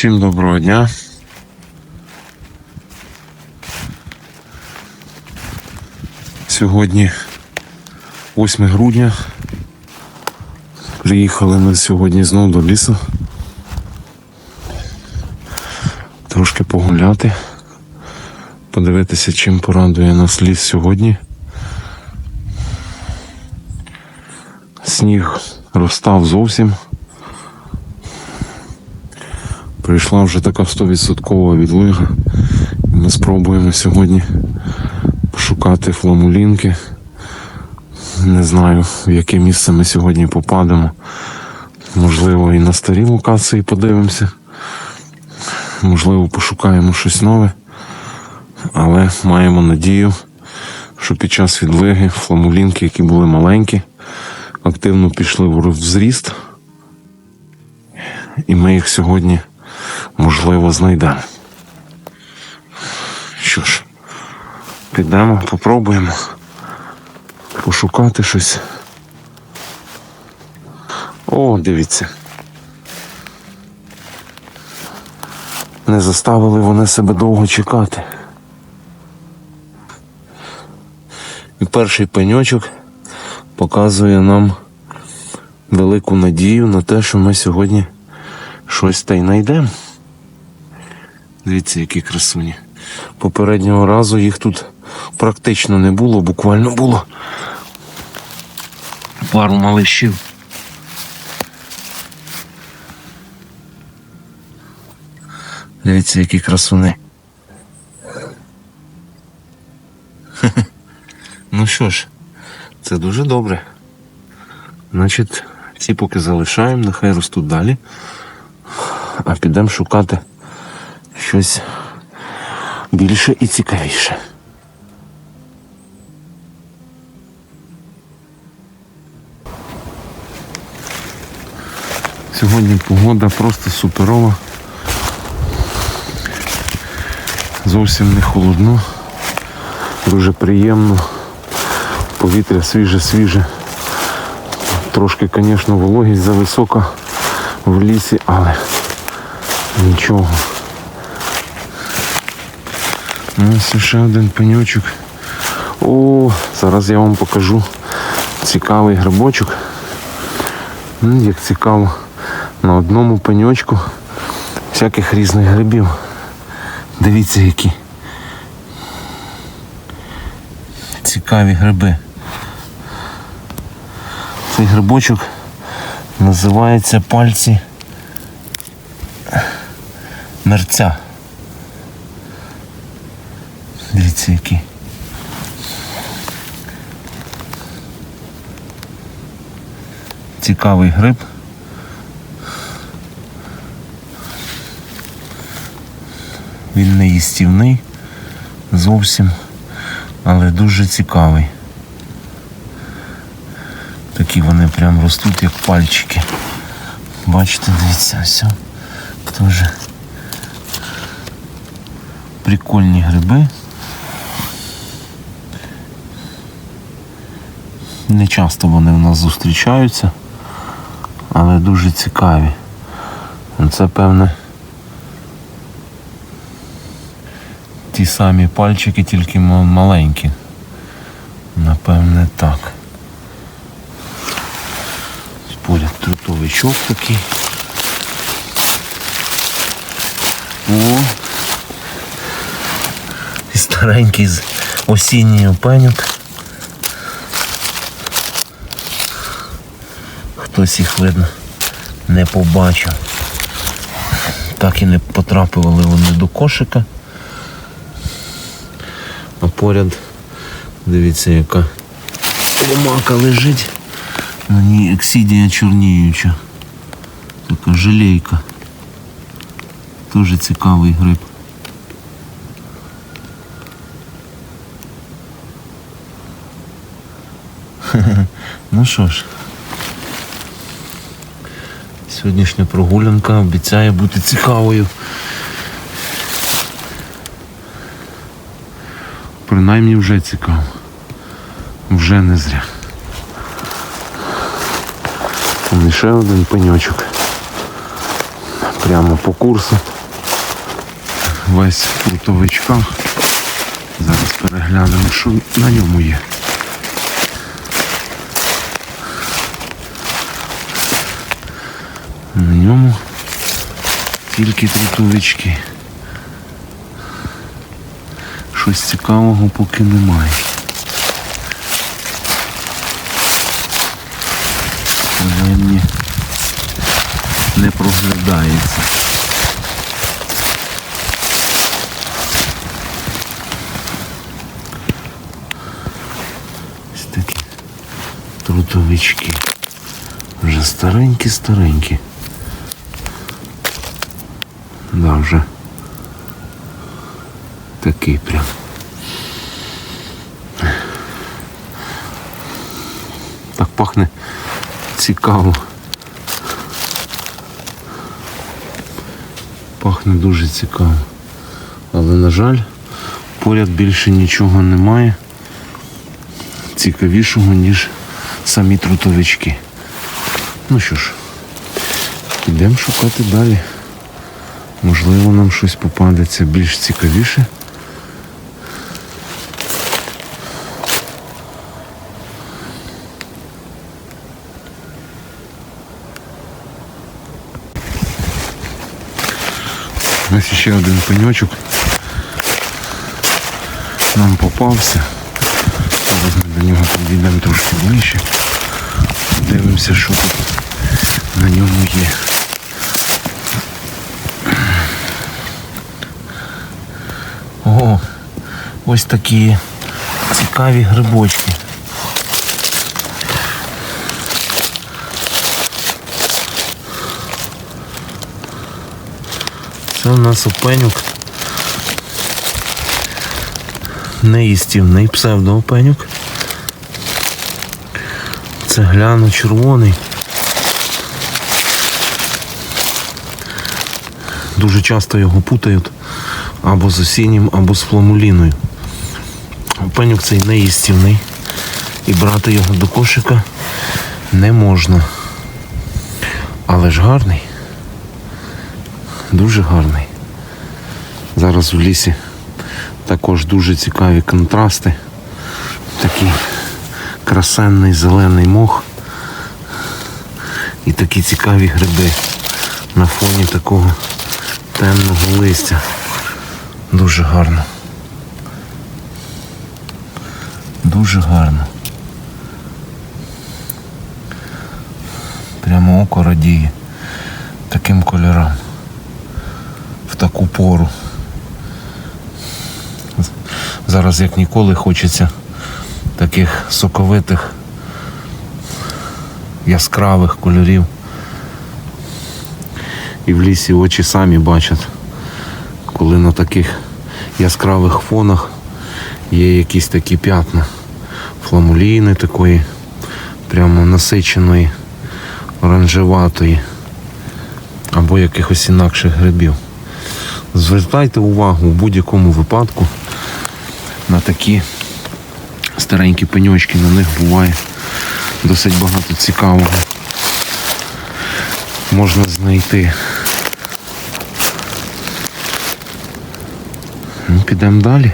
Всім доброго дня. Сьогодні 8 грудня. Приїхали ми сьогодні знову до лісу. Трошки погуляти, подивитися, чим порадує нас ліс сьогодні. Сніг розстав зовсім. Прийшла вже така 100% відлига. Ми спробуємо сьогодні пошукати фламулінки. Не знаю, в яке місце ми сьогодні попадемо. Можливо, і на старі локації подивимося. Можливо, пошукаємо щось нове. Але маємо надію, що під час відлиги фламулінки, які були маленькі, активно пішли в зріст. І ми їх сьогодні, можливо, знайдемо. Що ж, підемо, попробуємо пошукати щось. О, дивіться. Не заставили вони себе довго чекати. І перший пеньочок показує нам велику надію на те, що ми сьогодні щось та й знайдемо. Дивіться, які красуні. Попереднього разу їх тут практично не було, буквально було пару малишів. Дивіться, які красуни. Ну що ж, це дуже добре. Значить, ці поки залишаємо, нехай ростуть далі. А підемо шукати щось більше і цікавіше. Сьогодні погода просто суперова. Зовсім не холодно. Дуже приємно. Повітря свіже-свіже. Трошки, звісно, вологість зависока в лісі, але нічого. Ну, Ось ще один пеньочок. О, зараз я вам покажу цікавий грибочок. Як цікаво, на одному пеньочку всяких різних грибів. Дивіться, які цікаві гриби. Цей грибочок називається пальці мерця. Дивіться, які. Цікавий гриб. Він не їстівний зовсім, але дуже цікавий. Такі вони прям ростуть, як пальчики. Бачите, дивіться, ось. Теж прикольні гриби. Не часто вони в нас зустрічаються, але дуже цікаві. Це певне ті самі пальчики, тільки маленькі. Напевне так. Поряд трутовичок такий. О! І старенький з осінній опеньок. Хтось їх видно не побачив. Так і не потрапили вони до кошика. А поряд, дивіться, яка ломака лежить. На ній ексідія чорніюча. Така жалейка. Дуже цікавий гриб. Ну що ж. Сьогоднішня прогулянка обіцяє бути цікавою. Принаймні вже цікаво. Вже не зря. Там ще один пеньочок. Прямо по курсу. Весь в трутовичках. Зараз переглянемо, що на ньому є. На ньому тільки трутовички. Щось цікавого поки немає. Принаймні не проглядається. Ось такі трутовички. Вже старенькі-старенькі. Да, вже такий прям. Так пахне цікаво. Пахне дуже цікаво. Але, на жаль, поряд більше нічого немає цікавішого, ніж самі трутовички. Ну що ж, йдемо шукати далі. Можливо, нам щось попадеться більш цікавіше. Ось ще один пеньочок нам попався. Зараз ми до нього підійдемо трошки ближче. Дивимося, що тут на ньому є. О, ось такі цікаві грибочки. Це у нас опенюк. Неїстівний псевдоопенюк. Це гляно червоний. Дуже часто його путають або з осіннім, або з фламуліною. Опенюк цей неїстівний. І брати його до кошика не можна. Але ж гарний. Дуже гарний. Зараз в лісі також дуже цікаві контрасти. Такий красенний зелений мох. І такі цікаві гриби на фоні такого темного листя. Дуже гарно. Дуже гарно. Прямо око радіє таким кольорам в таку пору. Зараз як ніколи хочеться таких соковитих, яскравих кольорів. І в лісі очі самі бачать, коли на таких яскравих фонах є якісь такі п'ятна фламуліни такої, прямо насиченої, оранжеватої або якихось інакших грибів. Звертайте увагу у будь-якому випадку на такі старенькі пеньочки, на них буває досить багато цікавого. Можна знайти. Ну, підемо далі.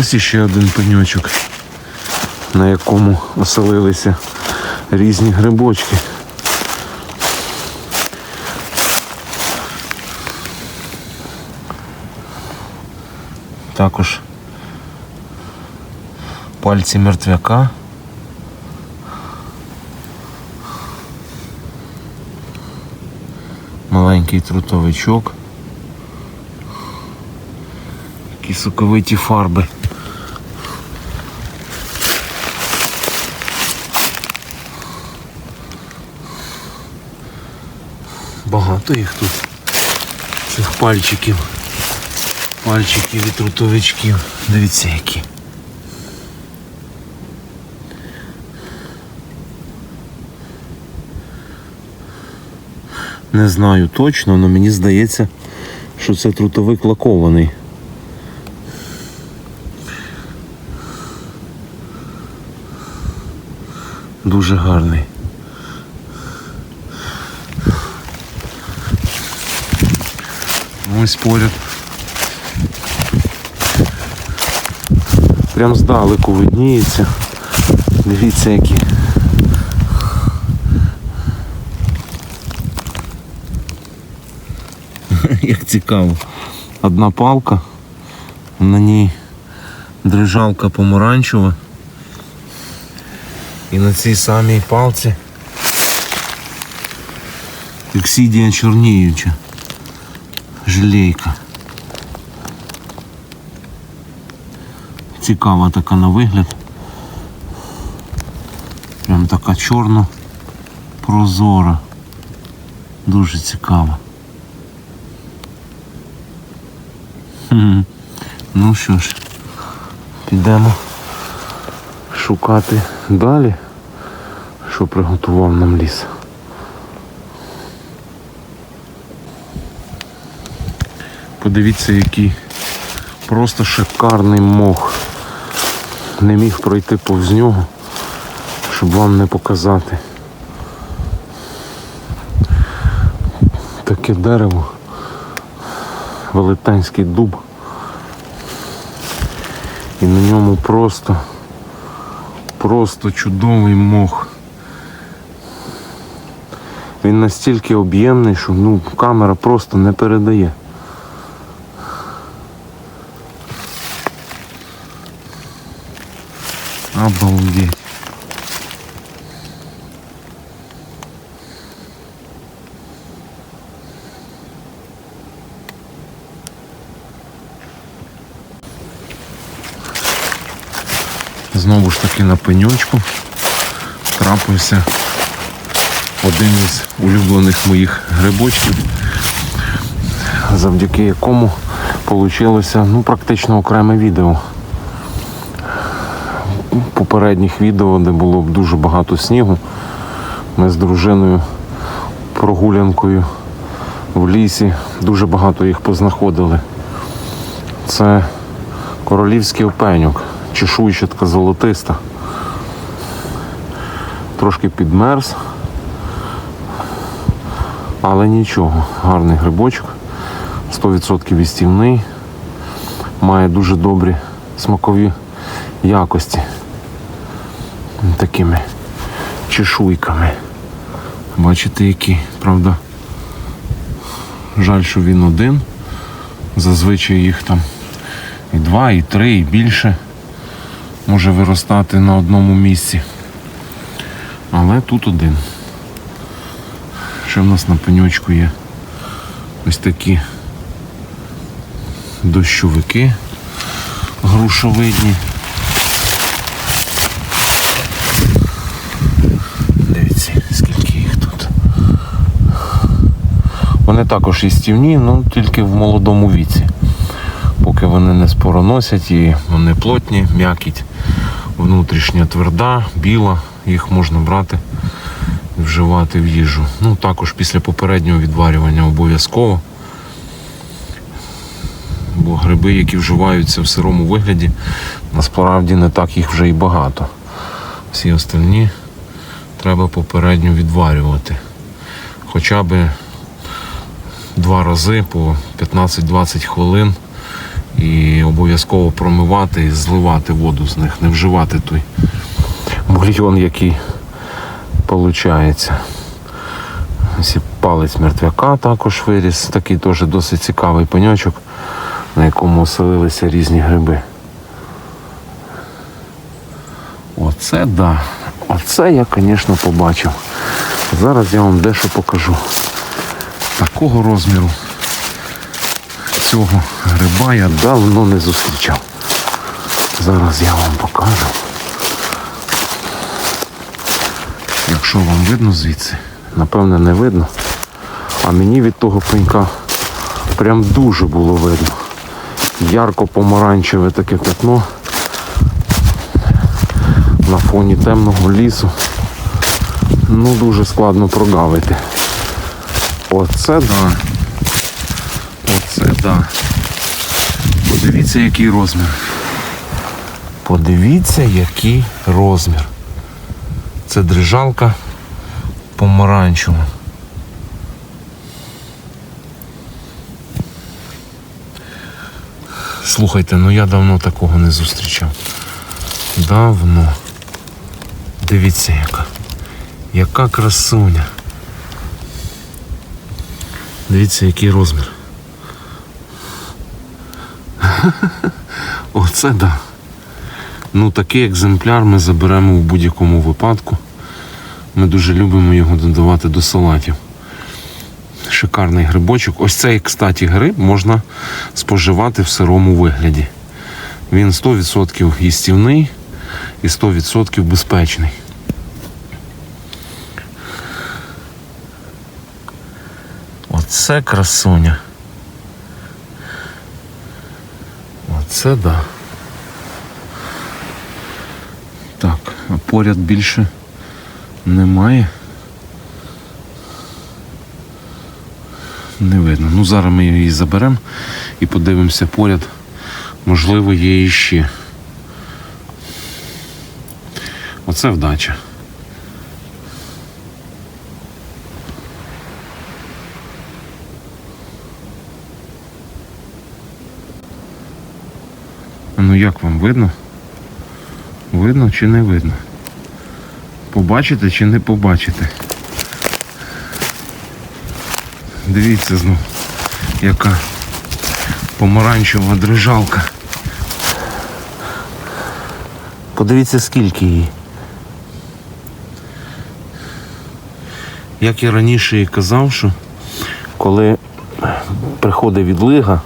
Ось іще один пеньочок, на якому оселилися різні грибочки. Також пальці мертвяка. Маленький трутовичок. Такі соковиті фарби. Багато їх тут. Цих пальчиків. Пальчиків і трутовичків. Дивіться які. Не знаю точно, але мені здається, що це трутовик лакований. дуже гарний. Ось поряд. Прям здалеку видніється. Дивіться які. Як цікаво. Одна палка, на ній дрижалка помаранчева. І на цій самій палці ексидія чорніюча. Желейка. Цікава така на вигляд. Прям така чорна, прозора. Дуже цікава. Ну що ж, підемо шукати далі, що приготував нам ліс. Подивіться, який просто шикарний мох. Не міг пройти повз нього, щоб вам не показати. Таке дерево, велетенський дуб. І на ньому просто, просто чудовий мох. Він настільки об'ємний, що ну, камера просто не передає. Обалдеть. Знову ж таки на пеньочку трапився один із улюблених моїх грибочків, завдяки якому вийшло ну, практично окреме відео попередніх відео, де було б дуже багато снігу. Ми з дружиною прогулянкою в лісі дуже багато їх познаходили. Це королівський опеньок, чешуйчатка золотиста. Трошки підмерз, але нічого, гарний грибочок, 100% вістівний, має дуже добрі смакові якості такими чешуйками. Бачите, які, правда? Жаль, що він один. Зазвичай їх там і два, і три, і більше може виростати на одному місці. Але тут один. Ще в нас на пеньочку є ось такі дощовики грушовидні. Дивіться, скільки їх тут. Вони також їстівні, ну тільки в молодому віці. Поки вони не спороносять і вони плотні, м'якіть внутрішня тверда, біла, їх можна брати і вживати в їжу. Ну також після попереднього відварювання обов'язково. Бо гриби, які вживаються в сирому вигляді, насправді не так їх вже і багато. Всі остальні треба попередньо відварювати. Хоча б два рази по 15-20 хвилин і обов'язково промивати і зливати воду з них, не вживати той бульйон, який виходить. Ось палець мертвяка також виріс, такий теж досить цікавий пеньочок, на якому оселилися різні гриби. Оце да. Оце я, звісно, побачив. Зараз я вам дещо покажу. Такого розміру цього гриба я давно не зустрічав. Зараз я вам покажу. Якщо вам видно звідси, напевне не видно. А мені від того пенька прям дуже було видно. Ярко помаранчеве таке пятно на фоні темного лісу. Ну дуже складно прогавити. Оце да. Оце да. Подивіться, який розмір. Подивіться, який розмір. Це дрижалка помаранчева. Слухайте, ну я давно такого не зустрічав. Давно. Дивіться яка. Яка красуня. Дивіться, який розмір. Оце да. Ну такий екземпляр ми заберемо в будь-якому випадку. Ми дуже любимо його додавати до салатів. Шикарний грибочок. Ось цей, кстати, гриб можна споживати в сирому вигляді. Він 100% їстівний і 100% безпечний. Оце красуня. Оце да. Так, а поряд більше немає. Не видно. Ну зараз ми її заберемо і подивимося поряд. Можливо, є іще. Оце вдача. Ну як вам видно? Видно чи не видно? Побачите чи не побачите? Дивіться знов, яка помаранчева дрижалка. Подивіться, скільки її. Як я раніше і казав, що коли приходить відлига,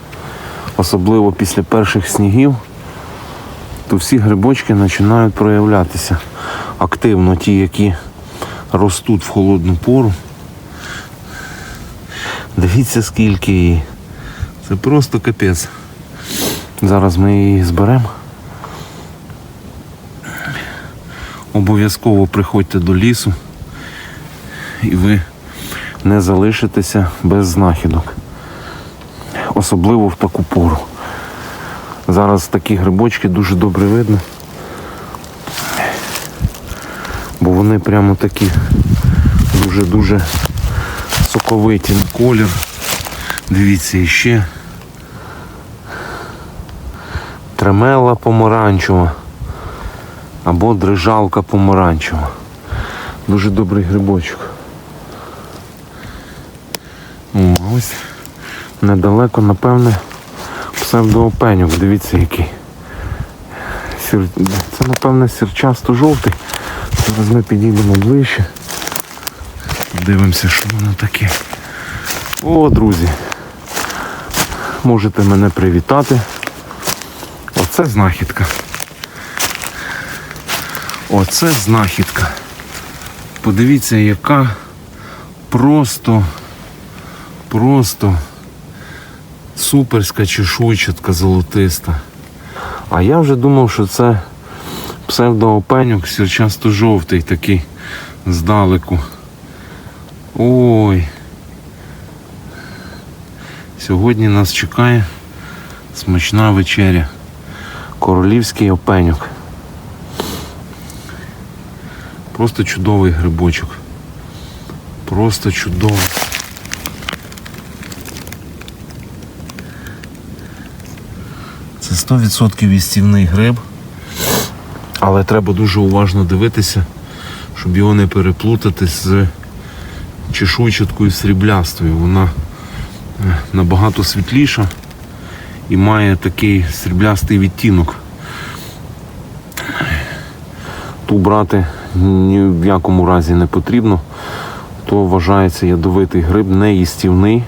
особливо після перших снігів, то всі грибочки починають проявлятися активно, ті, які ростуть в холодну пору. Дивіться, скільки її. Це просто капець. Зараз ми її зберемо. Обов'язково приходьте до лісу і ви не залишитеся без знахідок. Особливо в таку пору. Зараз такі грибочки дуже добре видно. Бо вони прямо такі дуже-дуже соковиті колір. Дивіться іще. Тремела помаранчева або дрижалка помаранчева. Дуже добрий грибочок. О, ось недалеко, напевне, псевдоопенюк. Дивіться який. Сір... Це, напевне, сірчасто жовтий. Зараз ми підійдемо ближче. Дивимося, що воно таке. О, друзі. Можете мене привітати. Оце знахідка. Оце знахідка. Подивіться, яка просто, просто суперська чешуйчатка золотиста. А я вже думав, що це псевдоопенюк сірчасто жовтий такий здалеку. Ой. Сьогодні нас чекає смачна вечеря. Королівський опенюк. Просто чудовий грибочок. Просто чудовий. Це 100% їстівний гриб. Але треба дуже уважно дивитися, щоб його не переплутати з чешуйчаткою сріблястою. Вона е, набагато світліша і має такий сріблястий відтінок. Ту брати ні в якому разі не потрібно. То вважається ядовитий гриб, не їстівний.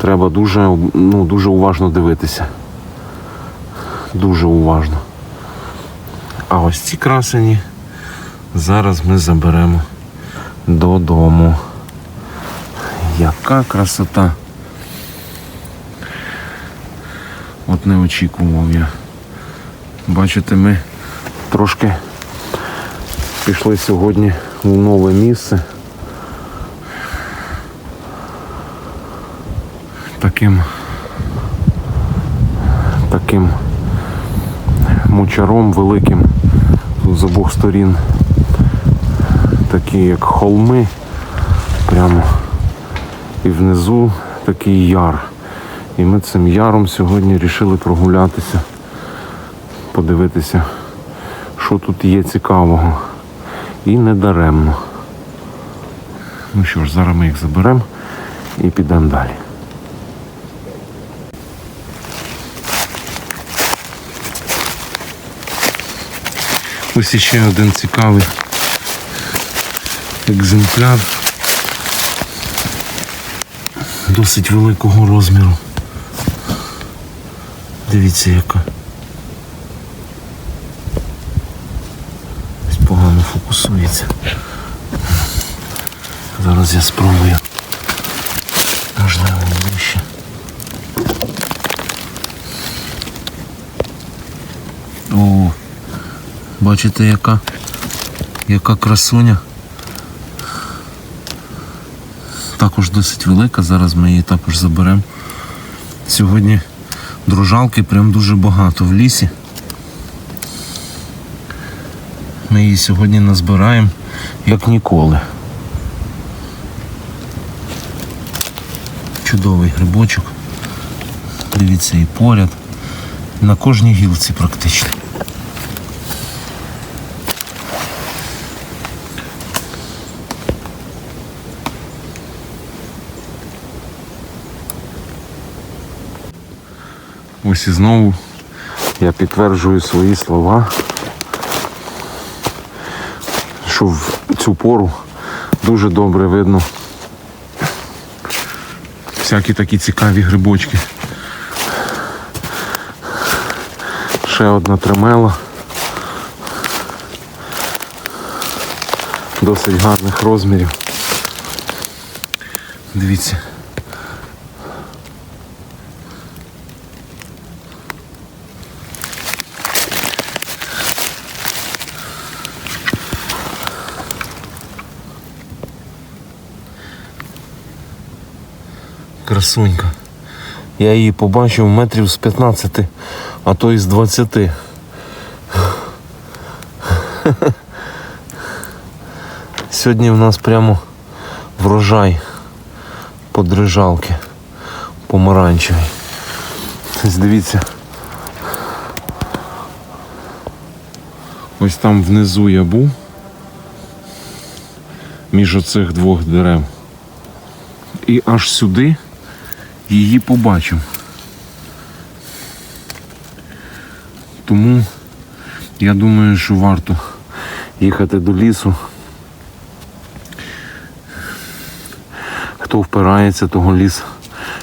Треба дуже, ну, дуже уважно дивитися. Дуже уважно. А ось ці красені зараз ми заберемо додому. Яка красота. От не очікував я. Бачите, ми трошки пішли сьогодні в нове місце. Таким таким мочаром великим тут з обох сторін такі як холми. Прямо. І внизу такий яр. І ми цим яром сьогодні вирішили прогулятися, подивитися, що тут є цікавого. І не даремно. Ну що ж, зараз ми їх заберемо і підемо далі. Ось іще один цікавий екземпляр. Досить великого розміру. Дивіться яка. Погано фокусується. Зараз я спробую. Бачите, яка, яка красуня. Також досить велика, зараз ми її також заберемо. Сьогодні дружалки прям дуже багато в лісі. Ми її сьогодні назбираємо як ніколи. Чудовий грибочок. Дивіться і поряд. На кожній гілці практично. Ось і знову я підтверджую свої слова, що в цю пору дуже добре видно всякі такі цікаві грибочки. Ще одна тремела. Досить гарних розмірів. Дивіться. Красунька. Я її побачив метрів з 15, а то і з 20. Сьогодні в нас прямо врожай подрижалки помаранчевий. Ось дивіться. Ось там внизу я був між оцих двох дерев. І аж сюди її побачив. Тому я думаю, що варто їхати до лісу. Хто впирається, того ліс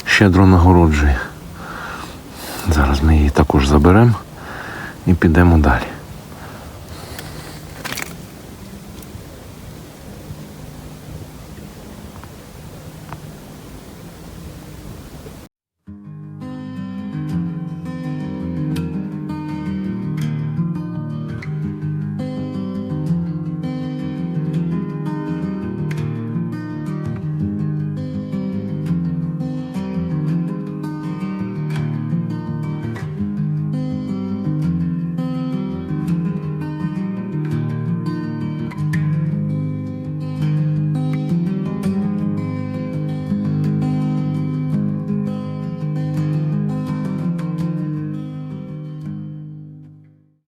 щедро нагороджує. Зараз ми її також заберемо і підемо далі.